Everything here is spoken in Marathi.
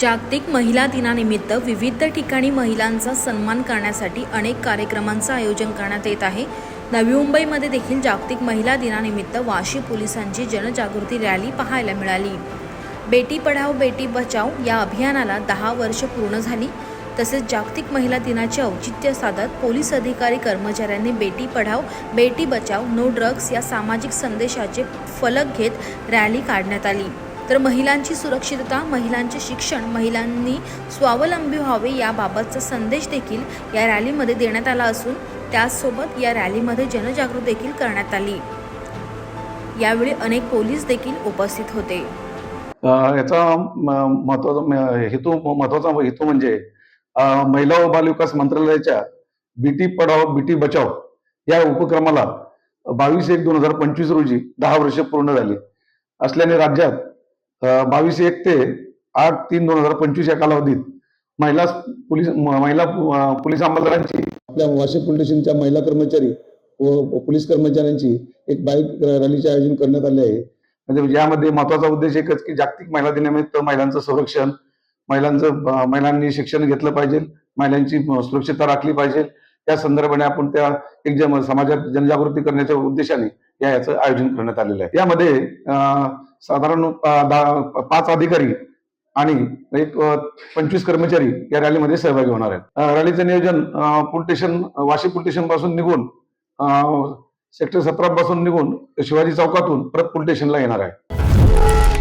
जागतिक महिला दिनानिमित्त विविध ठिकाणी महिलांचा सन्मान करण्यासाठी अनेक कार्यक्रमांचं आयोजन करण्यात येत आहे. नवी मुंबईमध्ये देखील जागतिक महिला दिनानिमित्त वाशी पोलिसांची जनजागृती रॅली पाहायला मिळाली. बेटी पढाओ बेटी बचाओ या अभियानाला दहा वर्ष पूर्ण झाली. तसेच जागतिक महिला दिनाचे औचित्य साधत पोलीस अधिकारी कर्मचाऱ्यांनी बेटी पढाओ बेटी बचाओ नो ड्रग्स या सामाजिक संदेशाचे फलक घेत रॅली काढण्यात आली. तर महिलांची सुरक्षितता महिलांचे शिक्षण महिलांनी स्वावलंबी व्हावे याबाबतचा संदेश देखील या रॅलीमध्ये देण्यात आला असून त्याचसोबत या रॅलीमध्ये जनजागृती देखील करण्यात आली. यावेळी अनेक पोलीस देखील उपस्थित होते. याचा महत्त्वाचा हेतू महत्त्वाचा हेतू म्हणजे महिला व बालविकास मंत्रालयाच्या बेटी पढाव बेटी बचाव या उपक्रमाला बावीस एक दोन हजार पंचवीस रोजी दहा वर्ष पूर्ण झाली. असल्याने राज्यात बावीस एक ते आठ तीन दोन हजार पंचवीस या कालावधीत महिला पोलीस महिला पोलीस अंमलदारांची आपल्या वाशिम पोलीस स्टेशनच्या महिला कर्मचारी व पोलीस कर्मचाऱ्यांची एक बाईक रॅलीचे आयोजन करण्यात आले आहे. म्हणजे यामध्ये महत्त्वाचा उद्देश एकच की जागतिक महिला दिनानिमित्त महिलांचं संरक्षण महिलांचं महिलांनी शिक्षण घेतलं पाहिजे महिलांची सुरक्षितता राखली पाहिजे. त्या संदर्भाने आपण त्या एक जन समाजात जनजागृती करण्याच्या उद्देशाने या याचं आयोजन करण्यात आलेलं आहे. यामध्ये साधारण दहा- पाच अधिकारी आणि एक पंचवीस कर्मचारी या रॅलीमध्ये सहभागी होणार आहेत. रॅलीचं नियोजन पोलीस स्टेशन वाशी पोलीस स्टेशनपासून निघून सेक्टर सतरा पासून निघून शिवाजी चौकातून परत पोलीस स्टेशनला येणार आहे.